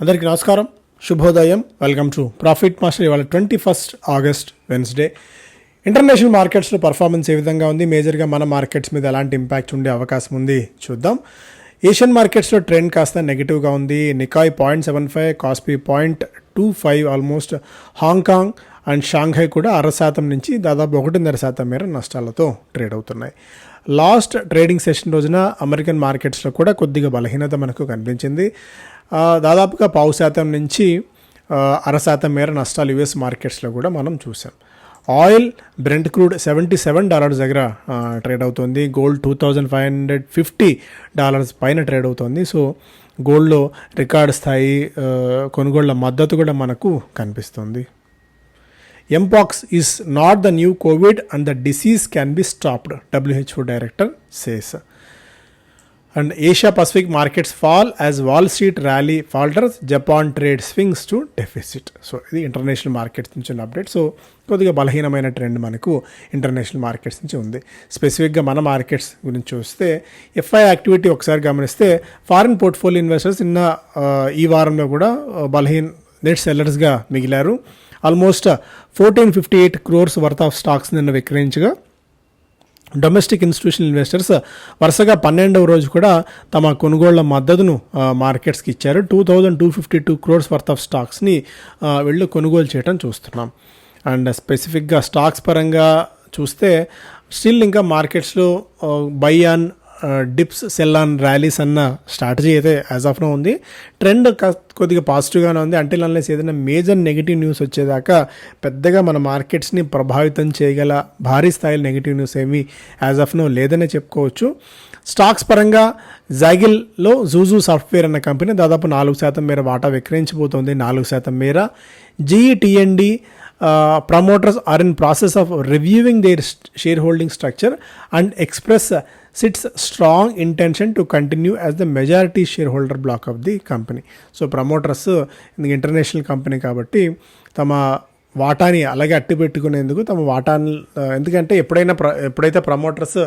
అందరికీ నమస్కారం. శుభోదయం. వెల్కమ్ టు ప్రాఫిట్ మాస్టర్ ఇవాళ twenty first August Wednesday international మార్కెట్స్లో పర్ఫార్మెన్స్ ఏ విధంగా ఉంది? మేజర్గా మన మార్కెట్స్ మీద ఎలాంటి ఇంపాక్ట్ ఉండే అవకాశం ఉంది? చూద్దాం. ఏషియన్ మార్కెట్స్లో ట్రెండ్ కాస్త నెగిటివ్గా ఉంది. Nikkei point seven five Kospi point two five almost Hong Kong and Shanghai కూడా అర శాతం నుంచి దాదాపు ఒకటిన్నర శాతం మేర నష్టాలతో ట్రేడ్ అవుతున్నాయి. లాస్ట్ ట్రేడింగ్ సెషన్ రోజున అమెరికన్ మార్కెట్స్లో కూడా కొద్దిగా బలహీనత మనకు కనిపించింది. దాదాపుగా పావు శాతం నుంచి అర శాతం మేర నష్టాలు యుఎస్ మార్కెట్స్లో కూడా మనం చూసాం oil Brent crude seventy seven dollars దగ్గర ట్రేడ్ అవుతుంది. Gold two thousand five hundred fifty dollars పైన ట్రేడ్ అవుతుంది. సో గోల్డ్లో రికార్డ్ స్థాయి కొనుగోళ్ళ మద్దతు కూడా మనకు కనిపిస్తుంది. Mpox is not the new Covid and the disease can be stopped WHO director says and Asia Pacific markets fall as Wall Street rally falters Japan trade swings to deficit so ఇది international markets నుంచి ఉన్న update so కొద్దిగా బలహీనమైన trend మనకు international markets నుంచి ఉంది. స్పెసిఫిక్గా మన మార్కెట్స్ గురించి చూస్తే ఎఫ్ఐ యాక్టివిటీ ఒకసారి గమనిస్తే ఫారిన్ పోర్ట్ఫోలియో ఇన్వెస్టర్స్ నిన్న ఈ వారంలో కూడా బలహీన నెట్ సెల్లర్స్గా మిగిలారు. Almost fourteen fifty eight crores worth of stocks నిన్న విక్రయించగా డొమెస్టిక్ ఇన్స్టిట్యూషనల్ ఇన్వెస్టర్స్ వరుసగా పన్నెండవ రోజు కూడా తమ కొనుగోళ్ళ మద్దతును uh, మార్కెట్స్కి ఇచ్చారు. Two thousand two fifty two crores worth of స్టాక్స్ని వెళ్ళి వీళ్ళు కొనుగోలు చేయడం చూస్తున్నాం. అండ్ స్పెసిఫిక్గా స్టాక్స్ పరంగా చూస్తే స్టిల్ ఇంకా మార్కెట్స్లో buy on dips sell on rallies అన్న స్ట్రాటజీ అయితే యాజ్ ఆఫ్ నో ఉంది. ట్రెండ్ కొద్దిగా పాజిటివ్గానే ఉంది. అంటే అన్లెస్ ఏదైనా మేజర్ నెగిటివ్ న్యూస్ వచ్చేదాకా పెద్దగా మన మార్కెట్స్ని ప్రభావితం చేయగల భారీ స్థాయిలో నెగిటివ్ న్యూస్ ఏమీ యాజ్ ఆఫ్ నో లేదనే చెప్పుకోవచ్చు. స్టాక్స్ పరంగా జాగిల్లో జూజూ సాఫ్ట్వేర్ అన్న కంపెనీ దాదాపు నాలుగు శాతం మేర వాటా విక్రయించబోతోంది. నాలుగు శాతం మేర. GETND promoters are in process of reviewing their shareholding structure and express its strong intention to continue as the majority shareholder block of the company so promoters international company కాబట్టి తమ వాటాని అలాగే అట్టి పెట్టుకునేందుకు తమ వాటాని ఎందుకంటే ఎప్పుడైనా ప్ర ఎప్పుడైతే ప్రమోటర్స్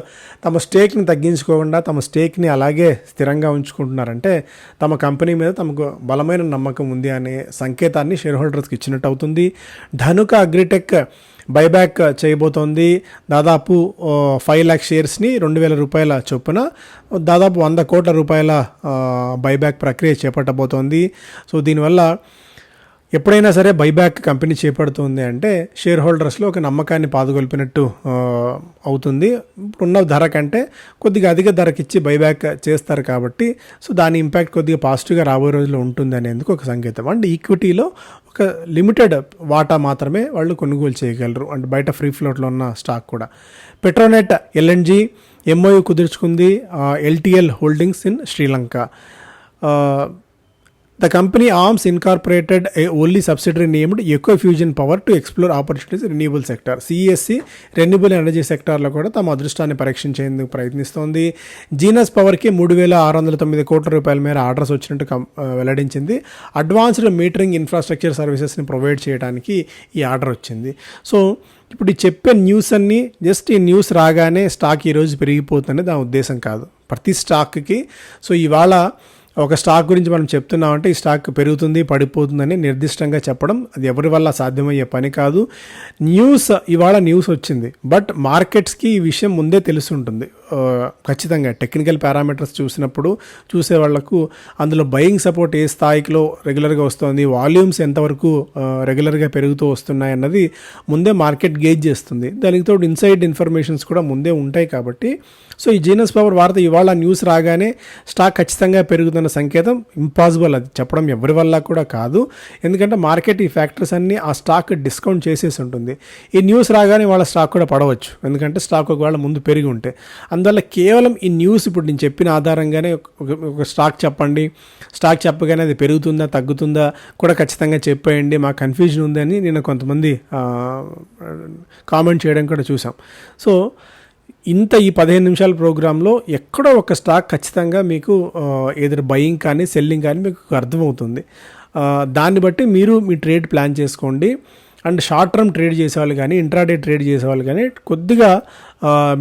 తమ స్టేక్ని తగ్గించుకోకుండా తమ స్టేక్ని అలాగే స్థిరంగా ఉంచుకుంటున్నారంటే తమ కంపెనీ మీద తమకు బలమైన నమ్మకం ఉంది అనే సంకేతాన్ని షేర్ హోల్డర్స్కి ఇచ్చినట్టు అవుతుంది. ధనుక అగ్రిటెక్ బైబ్యాక్ చేయబోతోంది. దాదాపు ఫైవ్ ల్యాక్ షేర్స్ని రెండు వేల రూపాయల చొప్పున దాదాపు వంద కోట్ల రూపాయల బైబ్యాక్ ప్రక్రియ చేపట్టబోతోంది. సో దీనివల్ల ఎప్పుడైనా సరే బైబ్యాక్ కంపెనీ చేపడుతుంది అంటే షేర్ హోల్డర్స్లో ఒక నమ్మకాన్ని పాదుగొల్పినట్టు అవుతుంది. ఇప్పుడున్న ధర కంటే కొద్దిగా అధిక ధరకిచ్చి బైబ్యాక్ చేస్తారు కాబట్టి సో దాని ఇంపాక్ట్ కొద్దిగా పాజిటివ్గా రాబోయే రోజుల్లో ఉంటుంది అనేందుకు ఒక సంకేతం. అండ్ ఈక్విటీలో ఒక లిమిటెడ్ వాటా మాత్రమే వాళ్ళు కొనుగోలు చేయగలరు. అండ్ బయట ఫ్రీ ఫ్లోట్లో ఉన్న స్టాక్ కూడా. Petronet LNG MOU కుదుర్చుకుంది LTL holdings in Sri Lanka The company arms incorporated a only subsidiary named Ecofusion power to explore opportunities in sector sector. CSC renewable energy సెక్టార్లో కూడా తమ అదృష్టాన్ని పరీక్షించేందుకు ప్రయత్నిస్తోంది. జీనస్ పవర్కి మూడు వేల ఆరు వందల తొమ్మిది కోట్ల రూపాయల మేర ఆర్డర్స్ వచ్చినట్టు కం- వెల్లడించింది. అడ్వాన్స్డ్ మీటరింగ్ ఇన్ఫ్రాస్ట్రక్చర్ సర్వీసెస్ని ప్రొవైడ్ చేయడానికి ఈ ఆర్డర్ వచ్చింది. సో ఇప్పుడు చెప్పే న్యూస్ అన్ని జస్ట్ ఈ న్యూస్ రాగానే స్టాక్ ఈరోజు పెరిగిపోతుందని దాని ఉద్దేశం కాదు. ప్రతి స్టాక్కి సో ఇవాళ ఒక స్టాక్ గురించి మనం చెప్తున్నామంటే ఈ స్టాక్ పెరుగుతుంది పడిపోతుందని నిర్దిష్టంగా చెప్పడం అది ఎవరి వల్ల సాధ్యమయ్యే పని కాదు. న్యూస్ ఇవాళ న్యూస్ వచ్చింది. బట్ మార్కెట్స్కి ఈ విషయం ముందే తెలిసి ఉంటుంది ఖచ్చితంగా టెక్నికల్ పారామీటర్స్ చూసినప్పుడు చూసే వాళ్ళకు అందులో బయింగ్ సపోర్ట్ ఏ స్థాయిలో రెగ్యులర్గా వస్తుంది వాల్యూమ్స్ ఎంతవరకు రెగ్యులర్గా పెరుగుతూ వస్తున్నాయి అన్నది ముందే మార్కెట్ గేజ్ చేస్తుంది. దానికి తోడు ఇన్సైడ్ ఇన్ఫర్మేషన్స్ కూడా ముందే ఉంటాయి కాబట్టి. సో ఈ జీనస్ పవర్ వార్త ఇవాళ న్యూస్ రాగానే స్టాక్ ఖచ్చితంగా పెరుగుతుంది పెరుగుతున్న సంకేతం ఇంపాసిబుల్ అది. చెప్పడం ఎవరి వల్ల కూడా కాదు. ఎందుకంటే మార్కెట్ ఈ ఫ్యాక్టర్స్ అన్నీ ఆ స్టాక్ డిస్కౌంట్ చేసేసి ఉంటుంది. ఈ న్యూస్ రాగానే వాళ్ళ స్టాక్ కూడా పడవచ్చు. ఎందుకంటే స్టాక్ ఒకవేళ ముందు పెరిగి ఉంటే. అందువల్ల కేవలం ఈ న్యూస్ ఇప్పుడు నేను చెప్పిన ఆధారంగానే ఒక ఒక స్టాక్ చెప్పండి. స్టాక్ చెప్పగానే అది పెరుగుతుందా తగ్గుతుందా కూడా ఖచ్చితంగా చెప్పేయండి. మాకు కన్ఫ్యూజన్ ఉందని నేను కొంతమంది కామెంట్ చేయడం కూడా చూసాం. సో ఇంత ఈ పదిహేను నిమిషాల ప్రోగ్రాంలో ఎక్కడో ఒక స్టాక్ ఖచ్చితంగా మీకు ఏదైనా బయింగ్ కానీ సెల్లింగ్ కానీ మీకు అర్థమవుతుంది. దాన్ని బట్టి మీరు మీ ట్రేడ్ ప్లాన్ చేసుకోండి. అండ్ షార్ట్ టర్మ్ ట్రేడ్ చేసేవాళ్ళు కానీ ఇంట్రాడే ట్రేడ్ చేసేవాళ్ళు కానీ కొద్దిగా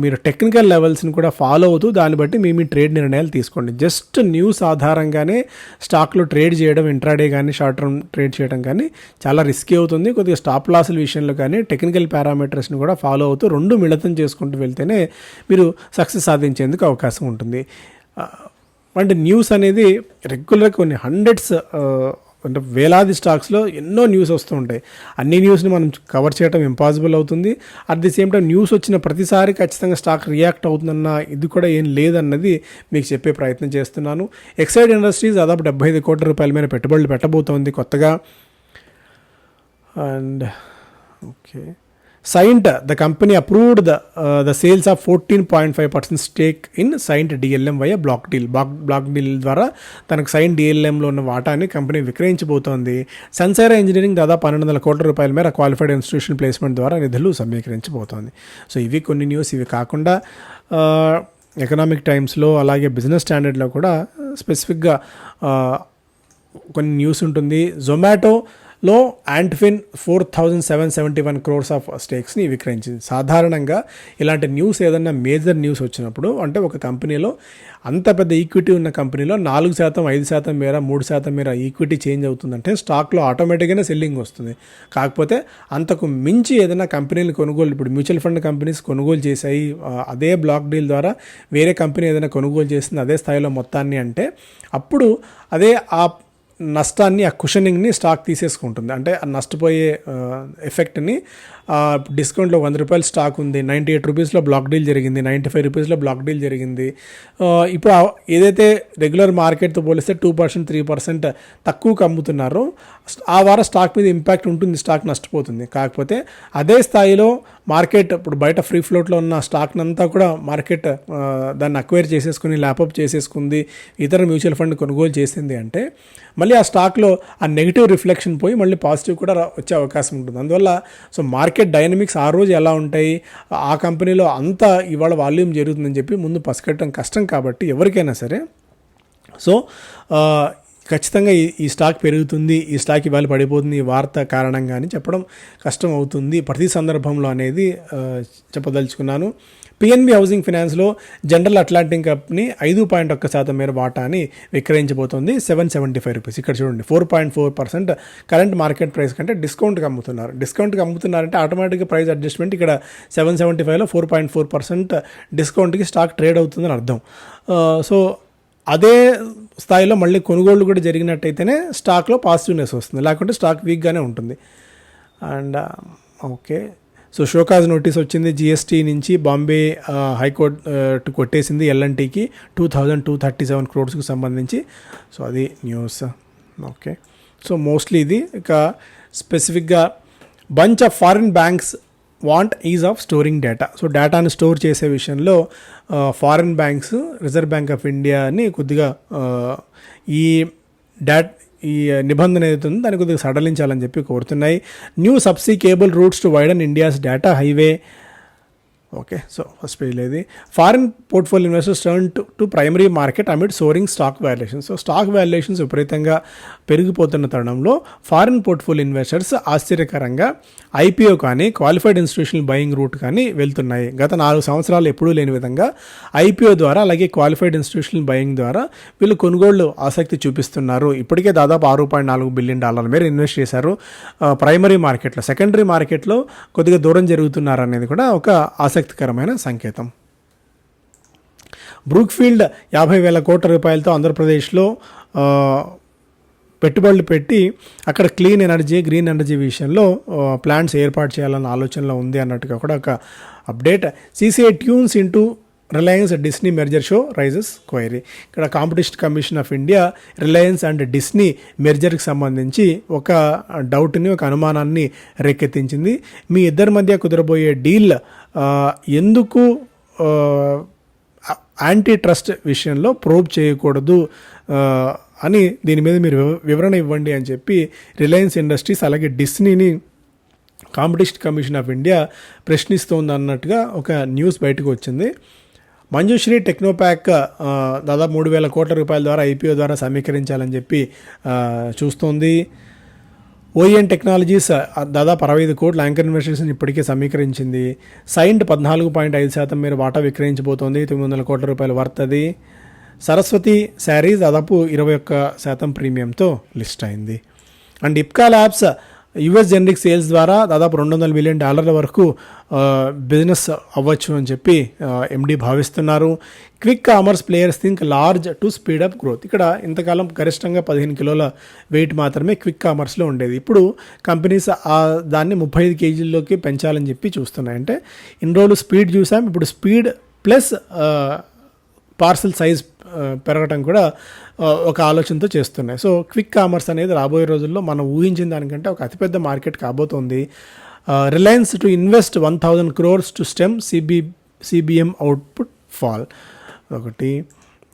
మీరు టెక్నికల్ లెవెల్స్ని కూడా ఫాలో అవుతూ దాన్ని బట్టి మీ మీ ట్రేడ్ నిర్ణయాలు తీసుకోండి. జస్ట్ న్యూస్ ఆధారంగానే స్టాక్లో ట్రేడ్ చేయడం ఇంట్రాడే కానీ షార్ట్ టర్మ్ ట్రేడ్ చేయడం కానీ చాలా రిస్కీ అవుతుంది. కొద్దిగా స్టాప్ లాసుల విషయంలో కానీ టెక్నికల్ పారామీటర్స్ని కూడా ఫాలో అవుతూ రెండు మిళితం చేసుకుంటూ వెళ్తేనే మీరు సక్సెస్ సాధించేందుకు అవకాశం ఉంటుంది. అండ్ అంటే న్యూస్ అనేది రెగ్యులర్గా కొన్ని హండ్రెడ్స్ అంటే వేలాది స్టాక్స్లో ఎన్నో న్యూస్ వస్తూ ఉంటాయి. అన్ని న్యూస్ని మనం కవర్ చేయడం ఇంపాసిబుల్ అవుతుంది. At the same time news వచ్చిన ప్రతిసారి ఖచ్చితంగా స్టాక్ రియాక్ట్ అవుతుందన్న ఇది కూడా ఏం లేదన్నది మీకు చెప్పే ప్రయత్నం చేస్తున్నాను. ఎక్సైడ్ ఇండస్ట్రీస్ దాదాపు డెబ్బై ఐదు కోట్ల రూపాయల మీద పెట్టుబడులు పెట్టబోతోంది కొత్తగా. And okay Cyient the company approved the the sales of fourteen point five percent stake in Cyient DLM via block deal block block deal ద్వారా తనకు సైంట్ డిఎల్ఎంలో ఉన్న వాటాని కంపెనీ విక్రయించబోతోంది. సన్సైరా ఇంజనీరింగ్ దాదాపు పన్నెండు వందల కోట్ల రూపాయల మేర క్వాలిఫైడ్ ఇన్స్టిట్యూషన్ ప్లేస్మెంట్ ద్వారా నిధులు సమీకరించబోతోంది. సో ఇవి కొన్ని న్యూస్ ఇవి కాకుండా uh, ఎకనామిక్ టైమ్స్లో అలాగే బిజినెస్ స్టాండర్డ్లో కూడా uh, స్పెసిఫిక్గా uh, కొన్ని న్యూస్ ఉంటుంది. జొమాటో లో Antfin four thousand seven seventy one crores of స్టేక్స్ని విక్రయించింది. సాధారణంగా ఇలాంటి న్యూస్ ఏదన్నా మేజర్ న్యూస్ వచ్చినప్పుడు అంటే ఒక కంపెనీలో అంత పెద్ద ఈక్విటీ ఉన్న కంపెనీలో నాలుగు శాతం ఐదు శాతం మేర మూడు శాతం మేర ఈక్విటీ చేంజ్ అవుతుందంటే స్టాక్లో ఆటోమేటిక్గానే సెల్లింగ్ వస్తుంది. కాకపోతే అంతకు మించి ఏదైనా కంపెనీలు కొనుగోలు ఇప్పుడు మ్యూచువల్ ఫండ్ కంపెనీస్ కొనుగోలు చేశాయి అదే బ్లాక్ డీల్ ద్వారా వేరే కంపెనీ ఏదైనా కొనుగోలు చేసింది అదే స్థాయిలో మొత్తాన్ని అంటే అప్పుడు అదే ఆ నష్టాన్ని ఆ కుషనింగ్ని స్టాక్ తీసేసుకుంటుంది. అంటే ఆ నష్టపోయే ఎఫెక్ట్ని ఆ, డిస్కౌంట్లో వంద రూపాయలు స్టాక్ ఉంది నైంటీ ఎయిట్ రూపీస్లో బ్లాక్ డీల్ జరిగింది నైంటీ ఫైవ్ రూపీస్లో బ్లాక్ డీల్ జరిగింది. ఇప్పుడు ఏదైతే రెగ్యులర్ మార్కెట్తో పోలిస్తే టూ పర్సెంట్ త్రీ పర్సెంట్ తక్కువకు అమ్ముతున్నారో ఆ వారం స్టాక్ మీద ఇంపాక్ట్ ఉంటుంది స్టాక్ నష్టపోతుంది. కాకపోతే అదే స్థాయిలో మార్కెట్ ఇప్పుడు బయట ఫ్రీ ఫ్లోట్లో ఉన్న స్టాక్నంతా కూడా మార్కెట్ దాన్ని అక్వైర్ చేసేసుకుని ల్యాపప్ చేసేసుకుంది ఇతర మ్యూచువల్ ఫండ్ కొనుగోలు చేసింది అంటే మళ్ళీ ఆ స్టాక్లో ఆ నెగిటివ్ రిఫ్లెక్షన్ పోయి మళ్ళీ పాజిటివ్ కూడా వచ్చే అవకాశం ఉంటుంది. అందువల్ల సో మార్కెట్ డైనమిక్స్ ఆ రోజు ఎలా ఉంటాయి ఆ కంపెనీలో అంత ఇవాళ వాల్యూమ్ జరుగుతుందని చెప్పి ముందు పసికట్టడం కష్టం కాబట్టి ఎవరికైనా సరే సో ఖచ్చితంగా ఈ స్టాక్ పెరుగుతుంది ఈ స్టాక్ ఇవాళ పడిపోతుంది ఈ వార్త కారణంగా అని చెప్పడం కష్టం అవుతుంది. ప్రతి సందర్భంలో అనేది చెప్పదలుచుకున్నాను. పిఎన్బి హౌసింగ్ ఫినాన్స్లో జనరల్ అట్లాంటిక్ కంపెనీ ఐదు పాయింట్ ఒక్క శాతం మేర వాటాని విక్రయించబోతోంది. Seven seventy five rupees. ఇక్కడ చూడండి four point four percent current market price కంటే డిస్కౌంట్కి అమ్ముతున్నారు. డిస్కౌంట్కి అమ్ముతున్నారంటే ఆటోమేటిక్గా ప్రైస్ అడ్జస్ట్మెంట్ ఇక్కడ సెవెన్ సెవెంటీ ఫైవ్లో ఫోర్ పాయింట్ ఫోర్ పర్సెంట్ డిస్కౌంట్కి స్టాక్ ట్రేడ్ అవుతుందని అర్థం. సో అదే స్థాయిలో మళ్ళీ కొనుగోళ్ళు కూడా జరిగినట్టయితేనే స్టాక్లో పాజిటివ్నెస్ వస్తుంది. లేకుంటే స్టాక్ వీక్గానే ఉంటుంది. And okay. So show cause notice వచ్చింది. జిఎస్టీ నుంచి బాంబే హైకోర్టు కొట్టేసింది ఎల్ఎన్టీకి two thousand two thirty seven క్రోడ్స్కి సంబంధించి. సో అది న్యూస్. ఓకే. సో మోస్ట్లీ ఇది. ఇక స్పెసిఫిక్గా bunch of foreign banks want ease of storing data so డేటాను స్టోర్ చేసే విషయంలో foreign banks Reserve Bank of ఇండియాని కొద్దిగా ఈ డాట్ ఈ నిబంధన ఏదైతే ఉందో దాన్ని కొద్దిగా సడలించాలని చెప్పి కోరుతున్నాయి. New subsea cable routes to widen India's data highway okay so first పేజ్లో ఇది foreign portfolio investors turn to to primary market amid soaring stock valuation so stock valuations విపరీతంగా పెరిగిపోతున్న తరుణంలో ఫారిన్ పోర్ట్ఫోలియో ఇన్వెస్టర్స్ ఆశ్చర్యకరంగా ఐపీఓ కానీ qualified institutional buying route కానీ వెళ్తున్నాయి. గత నాలుగు సంవత్సరాలు ఎప్పుడూ లేని విధంగా ఐపీఓ ద్వారా అలాగే క్వాలిఫైడ్ ఇన్స్టిట్యూషనల్ బయింగ్ ద్వారా వీళ్ళు కొనుగోళ్ళు ఆసక్తి చూపిస్తున్నారు. ఇప్పటికే దాదాపు ఆరు పాయింట్ నాలుగు బిలియన్ డాలర్ల మేర ఇన్వెస్ట్ చేశారు ప్రైమరీ మార్కెట్లో సెకండరీ మార్కెట్లో కొద్దిగా దూరం జరుగుతున్నారు అనేది కూడా ఒక ఆసక్తికరమైన సంకేతం. బ్రూక్ఫీల్డ్ యాభై వేల కోట్ల రూపాయలతో ఆంధ్రప్రదేశ్లో పెట్టుబడులు పెట్టి అక్కడ క్లీన్ ఎనర్జీ గ్రీన్ ఎనర్జీ విషయంలో ప్లాంట్స్ ఏర్పాటు చేయాలన్న ఆలోచనలో ఉంది అన్నట్టుగా కూడా ఒక update. CCI tunes into Reliance Disney merger show raises query. ఇక్కడ Competition Commission of India Reliance and Disney మెర్జర్కి సంబంధించి ఒక డౌట్ని ఒక అనుమానాన్ని రేకెత్తించింది. మీ ఇద్దరి మధ్య కుదరబోయే డీల్ ఎందుకు యాంటీ ట్రస్ట్ విషయంలో ప్రోబ్ చేయకూడదు అని దీని మీద మీరు వివరణ ఇవ్వండి అని చెప్పి రిలయన్స్ ఇండస్ట్రీస్ అలాగే డిస్నీని కాంపిటీషన్ కమిషన్ ఆఫ్ ఇండియా ప్రశ్నిస్తోంది అన్నట్టుగా ఒక న్యూస్ బయటకు వచ్చింది. మంజుశ్రీ టెక్నోప్యాక్ దాదాపు మూడు వేల కోట్ల రూపాయల ద్వారా ఐపీఓ ద్వారా సమీకరించాలని చెప్పి చూస్తోంది. ఓఎన్ టెక్నాలజీస్ దాదాపు అరవై ఐదు కోట్ల యాంకర్ ఇన్వెస్టర్స్ని ఇప్పటికే సమీకరించింది. సైంట్ పద్నాలుగు పాయింట్ ఐదు శాతం మీరు వాటా విక్రయించబోతోంది తొమ్మిది వందల కోట్ల రూపాయల వర్త్ అది. సరస్వతి శారీస్ దాదాపు ఇరవై ఒక్క శాతం ప్రీమియంతో లిస్ట్ అయింది. And Ipca labs US generic sales ద్వారా దాదాపు రెండు వందల మిలియన్ డాలర్ల వరకు బిజినెస్ అవ్వచ్చు అని చెప్పి ఎండి భావిస్తున్నారు. Quick commerce players think large to speed up growth. ఇక్కడ ఇంతకాలం గరిష్టంగా పదిహేను కిలోల వెయిట్ మాత్రమే క్విక్ కామర్స్లో ఉండేది. ఇప్పుడు కంపెనీస్ ఆ దాన్ని ముప్పై ఐదు కేజీల్లోకి పెంచాలని చెప్పి చూస్తున్నాయి. అంటే ఇన్ని రోజులు స్పీడ్ చూసాం. ఇప్పుడు స్పీడ్ ప్లస్ పార్సల్ సైజ్ పెరగటం కూడా ఒక ఆలోచనతో చేస్తున్నాయి. సో క్విక్ కామర్స్ అనేది రాబోయే రోజుల్లో మనం ఊహించిన దానికంటే ఒక అతిపెద్ద మార్కెట్ కాబోతోంది. Reliance to invest one thousand crores to stem CB CBM output fall ఒకటి.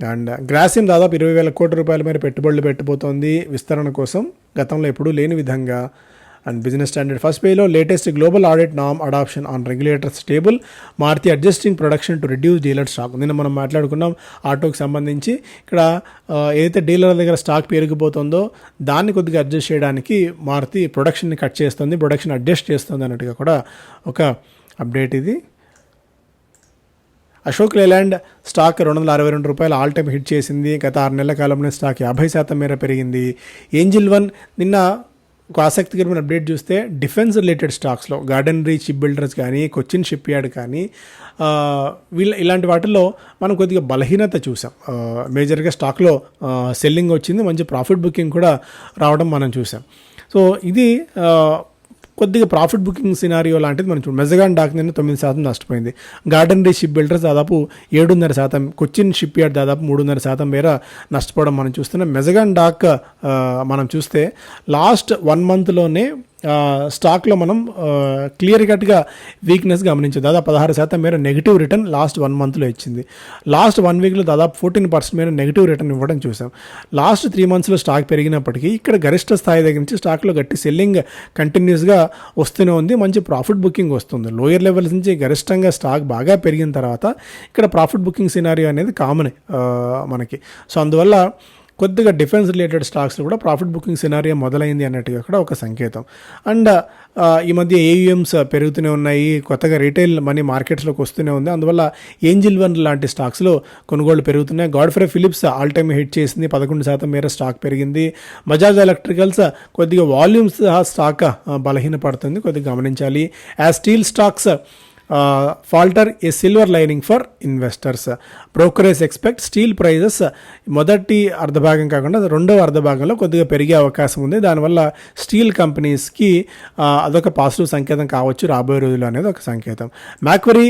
అండ్ గ్రాసిమ్ దాదాపు ఇరవై వేల కోట్ల రూపాయల మేర పెట్టుబడులు పెట్టబోతోంది విస్తరణ కోసం గతంలో ఎప్పుడూ లేని విధంగా. అండ్ బిజినెస్ స్టాండర్డ్ ఫస్ట్ పేలో latest global audit NAM adoption on regulators stable Maruti adjusting production to reduce dealer stock. నిన్న మనం మాట్లాడుకున్నాం ఆటోకి సంబంధించి. ఇక్కడ ఏదైతే డీలర్ దగ్గర స్టాక్ పెరిగిపోతుందో దాన్ని కొద్దిగా అడ్జస్ట్ చేయడానికి మారుతి ప్రొడక్షన్ని కట్ చేస్తుంది ప్రొడక్షన్ అడ్జస్ట్ చేస్తుంది అన్నట్టుగా కూడా ఒక అప్డేట్ ఇది. అశోక్ లేలాండ్ స్టాక్ రెండు వందల అరవై రెండు రూపాయలు ఆల్ టైమ్ హిట్ చేసింది. గత ఆరు నెలల కాలంలో స్టాక్ యాభై శాతం మేర పెరిగింది. ఏంజిల్ వన్ నిన్న ఒక ఆసక్తికరమైన అప్డేట్ చూస్తే డిఫెన్స్ రిలేటెడ్ స్టాక్స్లో గార్డెన్ షిప్ బిల్డర్స్ కానీ కొచ్చిన్ షిప్ యార్డ్ కానీ వీళ్ళ ఇలాంటి వాటిల్లో మనం కొద్దిగా బలహీనత చూసాం. మేజర్గా స్టాక్లో సెల్లింగ్ వచ్చింది మంచి ప్రాఫిట్ బుకింగ్ కూడా రావడం మనం చూసాం. సో ఇది కొద్దిగా ప్రాఫిట్ బుకింగ్ సినారియో లాంటిది మనం చూడండి మెజగాన్ డాక్ నిన్న తొమ్మిది శాతం నష్టపోయింది. గార్డెన్ రీ షిప్ బిల్డర్స్ దాదాపు ఏడున్నర శాతం కొచ్చిన్ షిప్ యార్డ్ దాదాపు మూడున్నర శాతం మేర నష్టపోవడం మనం చూస్తున్నాం. మెజగాన్ డాక్ మనం చూస్తే లాస్ట్ వన్ మంత్లోనే స్టాక్లో మనం క్లియర్ కట్గా వీక్నెస్ గమనించాం. దాదాపు పదహారు శాతం మేర నెగిటివ్ రిటర్న్ లాస్ట్ వన్ మంత్లో ఇచ్చింది. లాస్ట్ వన్ వీక్లో దాదాపు ఫోర్టీన్ పర్సెంట్ మేర నెగిటివ్ రిటర్న్ ఇవ్వడం చూసాం. లాస్ట్ త్రీ మంత్స్లో స్టాక్ పెరిగినప్పటికీ ఇక్కడ గరిష్ట స్థాయి దగ్గర నుంచి స్టాక్లో గట్టి సెల్లింగ్ కంటిన్యూస్గా వస్తూనే ఉంది. మంచి ప్రాఫిట్ బుకింగ్ వస్తుంది. లోయర్ లెవెల్స్ నుంచి గరిష్టంగా స్టాక్ బాగా పెరిగిన తర్వాత ఇక్కడ ప్రాఫిట్ బుకింగ్ సినారియో అనేది కామన్ మనకి. సో అందువల్ల కొద్దిగా డిఫెన్స్ రిలేటెడ్ స్టాక్స్ కూడా ప్రాఫిట్ బుకింగ్ సినారియో మొదలైంది అన్నట్టుగా కూడా ఒక సంకేతం. అండ్ ఈ మధ్య ఏయుఎమ్స్ పెరుగుతూనే ఉన్నాయి కొత్తగా రీటైల్ మనీ మార్కెట్స్లోకి వస్తూనే ఉంది. అందువల్ల ఏంజిల్ వన్ లాంటి స్టాక్స్లో కొనుగోళ్ళు పెరుగుతున్నాయి. Godfrey Phillips all time hit చేసింది పదకొండు శాతం మేర స్టాక్ పెరిగింది. బజాజ్ ఎలక్ట్రికల్స్ కొద్దిగా వాల్యూమ్స్ స్టాక్ బలహీనపడుతుంది కొద్దిగా గమనించాలి. As steel stocks falter a silver lining for investors brokerage expect steel prices మొదటి అర్ధభాగం కాకుండా రెండవ అర్ధభాగంలో కొద్దిగా పెరిగే అవకాశం ఉంది. దానివల్ల స్టీల్ కంపెనీస్కి అదొక పాజిటివ్ సంకేతం కావచ్చు రాబోయే రోజుల్లో అనేది ఒక సంకేతం. మ్యాక్వరీ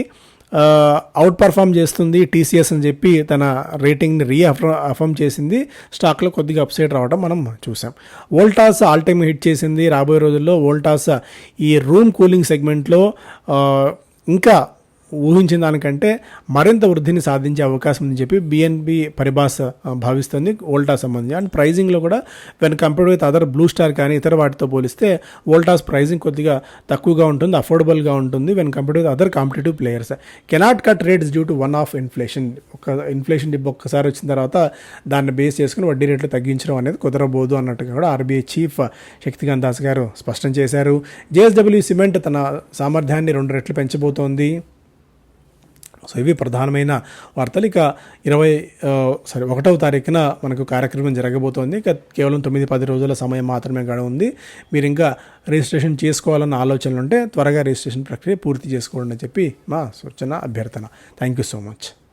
అవుట్ పర్ఫామ్ చేస్తుంది. టీసీఎస్ అని చెప్పి తన రేటింగ్ని రీ అఫర్మ్ చేసింది. స్టాక్లో కొద్దిగా అప్సైడ్ రావడం మనం చూసాం. వోల్టాస్ ఆల్ టైమ్ హిట్ చేసింది. రాబోయే రోజుల్లో వోల్టాస్ ఈ రూమ్ కూలింగ్ సెగ్మెంట్లో ఇంకా ఊహించిన దానికంటే మరింత వృద్ధిని సాధించే అవకాశం ఉందని చెప్పి బిఎన్బి పరిభాష భావిస్తుంది వోల్టా సంబంధించి. అండ్ ప్రైజింగ్లో కూడా when compared with other Blue Star కానీ ఇతర వాటితో పోలిస్తే వోల్టాస్ ప్రైజింగ్ కొద్దిగా తక్కువగా ఉంటుంది అఫోర్డబుల్గా ఉంటుంది when compared with other competitive players cannot cut rates due to one of inflation ఒక ఇన్ఫ్లేషన్ డిప్ ఒక్కసారి వచ్చిన తర్వాత దాన్ని బేస్ చేసుకుని వడ్డీ రేట్లు తగ్గించడం అనేది కుదరబోదు అన్నట్టుగా కూడా ఆర్బీఐ చీఫ్ శక్తికాంత్ దాస్ గారు స్పష్టం చేశారు. జేఎస్డబ్ల్యూ సిమెంట్ తన సామర్థ్యాన్ని రెండు రెట్లు పెంచబోతోంది. సో ఇవి ప్రధానమైన వార్తలు. ఇక ఇరవై సారీ ఒకటవ తారీఖున మనకు కార్యక్రమం జరగబోతోంది. ఇక కేవలం తొమ్మిది పది రోజుల సమయం మాత్రమే గడ ఉంది. మీరు ఇంకా రిజిస్ట్రేషన్ చేసుకోవాలన్న ఆలోచనలు ఉంటే త్వరగా రిజిస్ట్రేషన్ ప్రక్రియ పూర్తి చేసుకోవాలని చెప్పి మా సూచన అభ్యర్థన. Thank you so much.